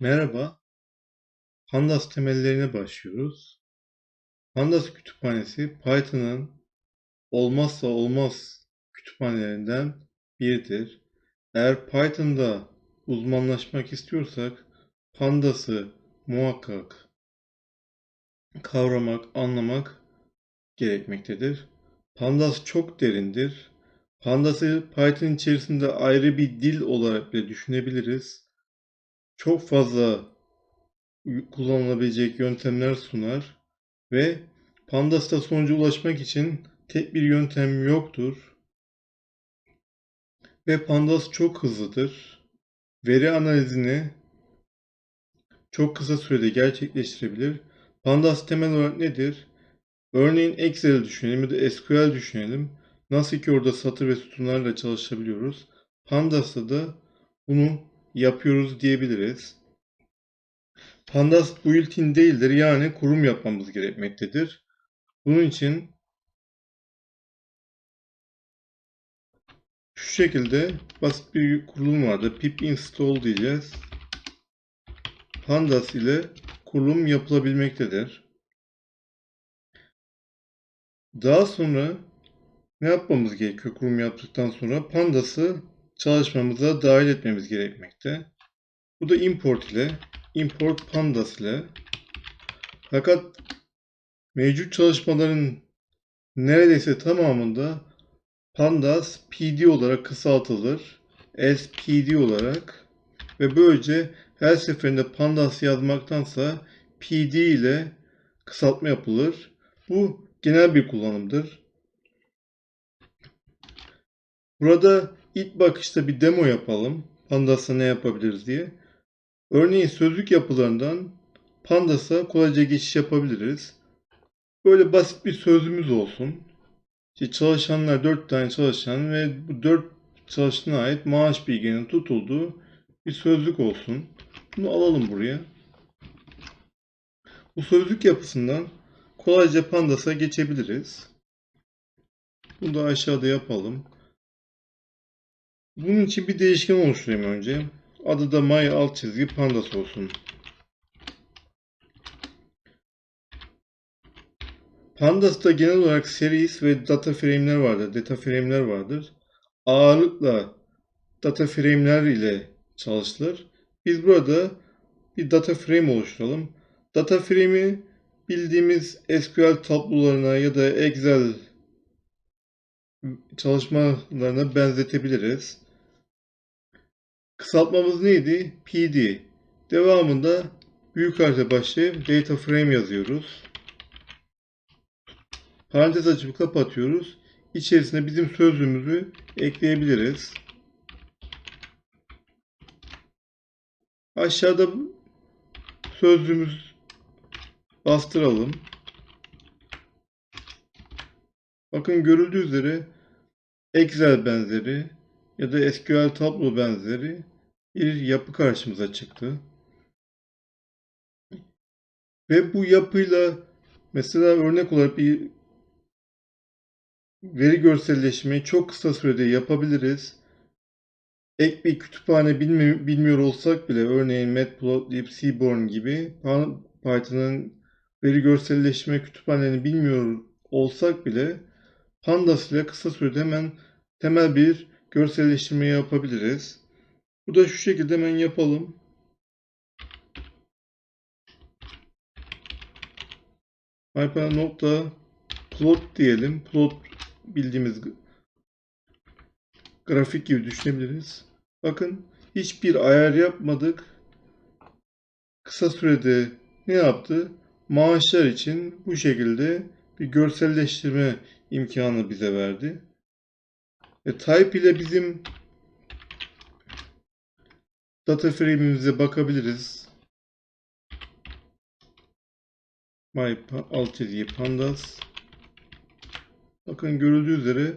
Merhaba, Pandas temellerine başlıyoruz. Pandas kütüphanesi Python'ın olmazsa olmaz kütüphanelerinden biridir. Eğer Python'da uzmanlaşmak istiyorsak Pandas'ı muhakkak kavramak, anlamak gerekmektedir. Pandas çok derindir. Pandas'ı Python içerisinde ayrı bir dil olarak bile düşünebiliriz. Çok fazla kullanılabilecek yöntemler sunar ve Pandas'ta sonuca ulaşmak için tek bir yöntem yoktur. Ve Pandas çok hızlıdır. Veri analizini çok kısa sürede gerçekleştirebilir. Pandas temel olarak nedir? Örneğin Excel düşünelim ya da SQL düşünelim. Nasıl ki orada satır ve sütunlarla çalışabiliyoruz. Pandas'ta da bunu yapıyoruz diyebiliriz. Pandas built-in değildir. Yani kurum yapmamız gerekmektedir. Bunun için şu şekilde basit bir kurulum vardı. pip install diyeceğiz. Pandas ile kurulum yapılabilmektedir. Daha sonra ne yapmamız gerekiyor kurum yaptıktan sonra? Pandas'ı çalışmamıza dahil etmemiz gerekmekte. Bu da import ile import pandas ile fakat mevcut çalışmaların neredeyse tamamında pandas pd olarak kısaltılır. spd olarak ve böylece her seferinde pandas yazmaktansa pd ile kısaltma yapılır. Bu genel bir kullanımdır. Burada ilk bakışta bir demo yapalım. Pandas'la ne yapabiliriz diye. Örneğin sözlük yapılarından Pandas'a kolayca geçiş yapabiliriz. Böyle basit bir sözlüğümüz olsun. İşte çalışanlar 4 tane çalışan ve bu 4 çalışana ait maaş bilginin tutulduğu bir sözlük olsun. Bunu alalım buraya. Bu sözlük yapısından kolayca Pandas'a geçebiliriz. Bunu da aşağıda yapalım. Bunun için bir değişken oluşturayım önce. Adı da my alt çizgi pandas olsun. Pandas'ta genel olarak series ve data frame'ler vardır. Data frame'ler vardır. Ağırlıkla data frame'ler ile çalışılır. Biz burada bir data frame oluşturalım. Data frame'i bildiğimiz SQL tablolarına ya da Excel çalışmalarına benzetebiliriz. Kısaltmamız neydi? PD. Devamında büyük harfle başlayıp data frame yazıyoruz. Parantez açıp kapatıyoruz. İçerisine bizim sözlüğümüzü ekleyebiliriz. Aşağıda sözlüğümüz bastıralım. Bakın görüldüğü üzere Excel benzeri ya da SQL tablo benzeri bir yapı karşımıza çıktı. Ve bu yapıyla mesela örnek olarak bir veri görselleşmeyi çok kısa sürede yapabiliriz. Ek bir kütüphane bilmi bilmiyor olsak bile örneğin Matplotlib, Seaborn gibi Python'ın veri görselleşme kütüphanelerini bilmiyor olsak bile Pandas ile kısa sürede hemen temel bir görselleştirme yapabiliriz. Bu da şu şekilde hemen yapalım. Hyper nokta plot diyelim. Plot bildiğimiz grafik gibi düşünebiliriz. Bakın hiçbir ayar yapmadık. Kısa sürede ne yaptı? Maaşlar için bu şekilde bir görselleştirme imkanı bize verdi. E, type ile bizim data frame'imize bakabiliriz. My alt pandas. Bakın görüldüğü üzere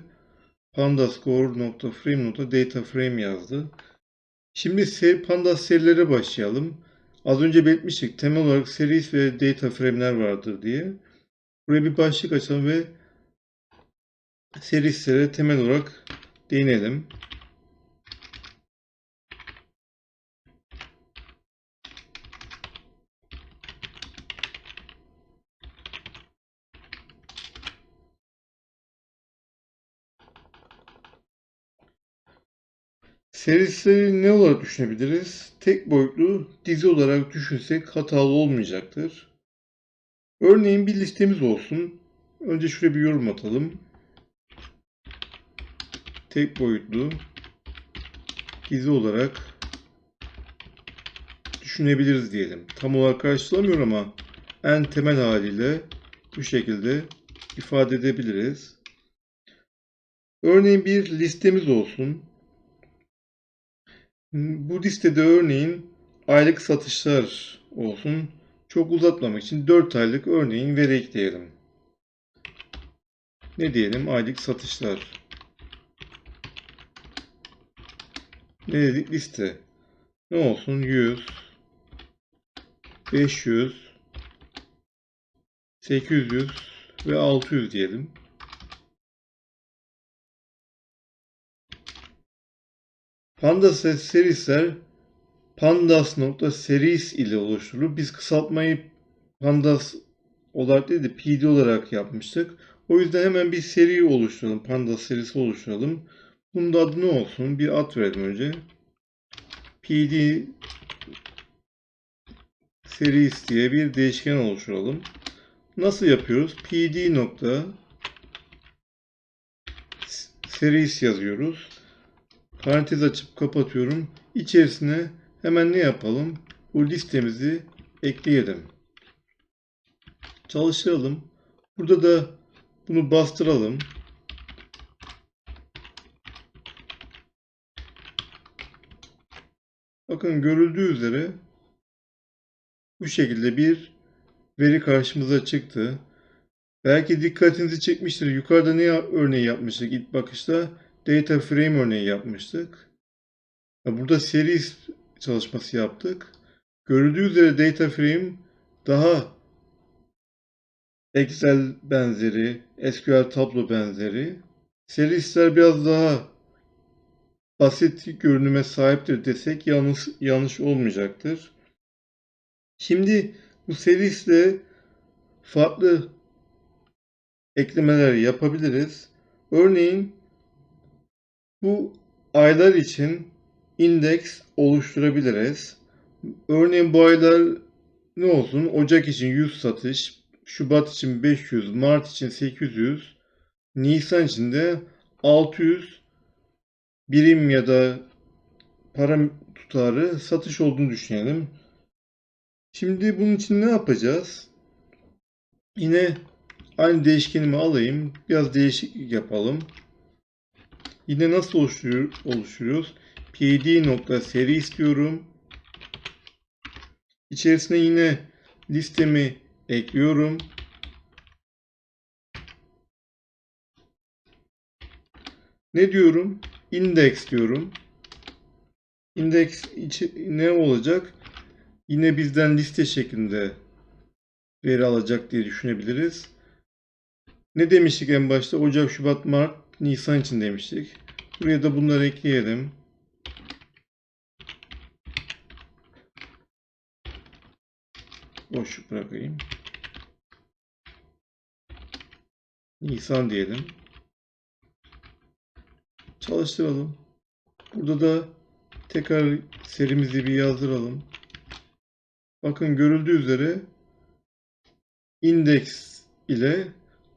pandas core.frame.data frame yazdı. Şimdi pandas serilere başlayalım. Az önce belirtmiştik temel olarak series ve data frame'ler vardır diye. Buraya bir başlık açalım ve serislere temel olarak değinelim. Serisleri ne olarak düşünebiliriz? Tek boyutlu dizi olarak düşünsek hatalı olmayacaktır. Örneğin bir listemiz olsun. Önce şuraya bir yorum atalım. Tek boyutlu dizi olarak düşünebiliriz diyelim. Tam olarak karşılamıyor ama en temel haliyle bu şekilde ifade edebiliriz. Örneğin bir listemiz olsun. Bu listede örneğin aylık satışlar olsun. Çok uzatmamak için 4 aylık örneğin veri ekleyelim. Ne diyelim? Aylık satışlar. Ne dedik? Liste. Ne olsun? 100 500 800 ve 600 diyelim. Pandas serisler pandas.series ile oluşturulur. Biz kısaltmayı pandas olarak değil de pd olarak yapmıştık. O yüzden hemen bir seri oluşturalım. Pandas serisi oluşturalım. Bunun da adı ne olsun? Bir ad verelim önce. pd series diye bir değişken oluşturalım. Nasıl yapıyoruz? pd nokta series yazıyoruz. Parantez açıp kapatıyorum. İçerisine hemen ne yapalım? Bu listemizi ekleyelim. Çalıştıralım. Burada da bunu bastıralım. Bakın görüldüğü üzere bu şekilde bir veri karşımıza çıktı. Belki dikkatinizi çekmiştir. Yukarıda ne örneği yapmıştık ilk bakışta? Data frame örneği yapmıştık. Burada series çalışması yaptık. Görüldüğü üzere data frame daha Excel benzeri, SQL tablo benzeri. Seriesler biraz daha basit görünüme sahiptir desek yanlış yanlış olmayacaktır. Şimdi bu seriesle farklı eklemeler yapabiliriz. Örneğin bu aylar için indeks oluşturabiliriz. Örneğin bu aylar ne olsun? Ocak için 100 satış, Şubat için 500, Mart için 800, Nisan için de 600 birim ya da para tutarı satış olduğunu düşünelim. Şimdi bunun için ne yapacağız? Yine aynı değişkenimi alayım. Biraz değişiklik yapalım. Yine nasıl oluşturuyor, oluşturuyoruz? pd nokta seri istiyorum. İçerisine yine listemi ekliyorum. Ne diyorum? Index diyorum. Index ne olacak? Yine bizden liste şeklinde veri alacak diye düşünebiliriz. Ne demiştik en başta? Ocak, Şubat, Mart, Nisan için demiştik. Buraya da bunları ekleyelim. Boşluk bırakayım. Nisan diyelim. Çalıştıralım. Burada da tekrar serimizi bir yazdıralım. Bakın görüldüğü üzere indeks ile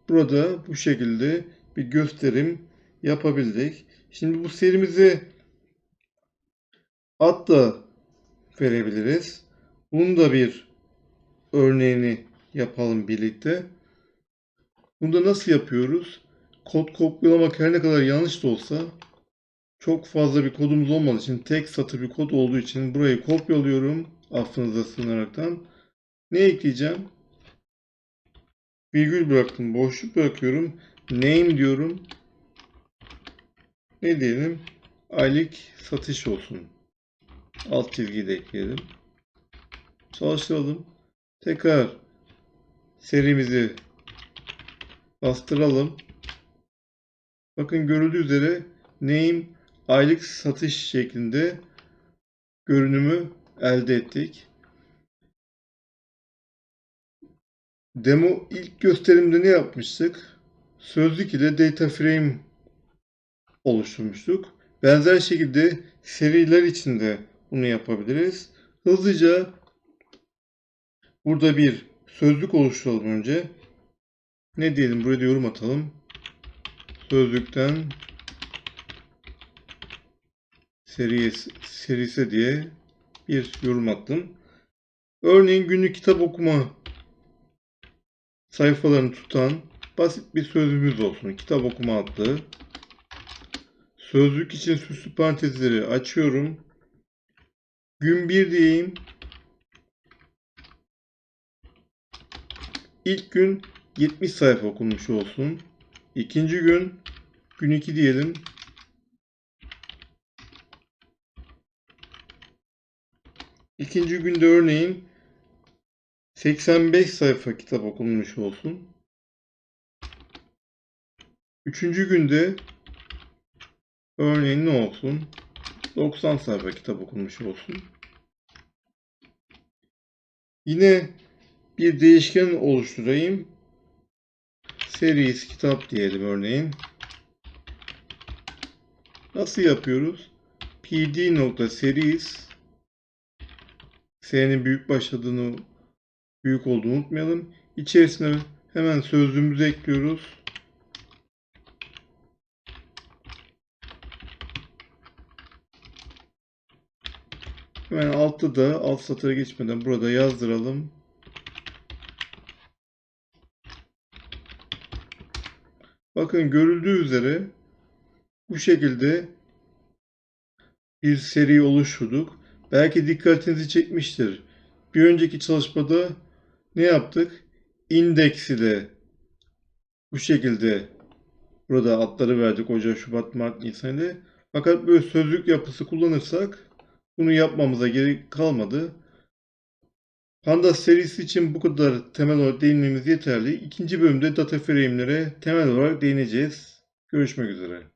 burada bu şekilde bir gösterim yapabildik. Şimdi bu serimizi ad da verebiliriz. Bunun da bir örneğini yapalım birlikte. Bunu da nasıl yapıyoruz? Kod kopyalamak her ne kadar yanlış da olsa çok fazla bir kodumuz olmadığı için tek satır bir kod olduğu için burayı kopyalıyorum affınıza sığınaraktan. Ne ekleyeceğim? Virgül bıraktım. Boşluk bırakıyorum. Name diyorum. Ne diyelim? Aylık satış olsun. Alt çizgiyi de ekleyelim. Çalıştıralım. Tekrar serimizi bastıralım. Bakın görüldüğü üzere name aylık satış şeklinde görünümü elde ettik. Demo ilk gösterimde ne yapmıştık? Sözlük ile data frame oluşturmuştuk Benzer şekilde seriler için de bunu yapabiliriz. Hızlıca burada bir sözlük oluşturalım önce. Ne diyelim? Buraya yorum atalım. Sözlükten seriye, serise diye bir yorum attım. Örneğin günlük kitap okuma sayfalarını tutan basit bir sözlüğümüz olsun. Kitap okuma adlı. Sözlük için süslü parantezleri açıyorum. Gün 1 diyeyim. İlk gün 70 sayfa okunmuş olsun. İkinci gün gün 2 diyelim. İkinci günde örneğin 85 sayfa kitap okunmuş olsun. Üçüncü günde örneğin ne olsun? 90 sayfa kitap okunmuş olsun. Yine bir değişken oluşturayım. Series kitap diyelim örneğin. Nasıl yapıyoruz? pd.series S'nin büyük başladığını büyük olduğunu unutmayalım. İçerisine hemen sözlüğümüzü ekliyoruz. Hemen altta da alt satıra geçmeden burada yazdıralım. Bakın görüldüğü üzere bu şekilde bir seri oluşturduk. Belki dikkatinizi çekmiştir. Bir önceki çalışmada ne yaptık? İndeks ile bu şekilde burada adları verdik Ocak, Şubat, Mart, Nisan ile. Fakat böyle sözlük yapısı kullanırsak bunu yapmamıza gerek kalmadı. Pandas serisi için bu kadar temel olarak değinmemiz yeterli. İkinci bölümde data frame'lere temel olarak değineceğiz. Görüşmek üzere.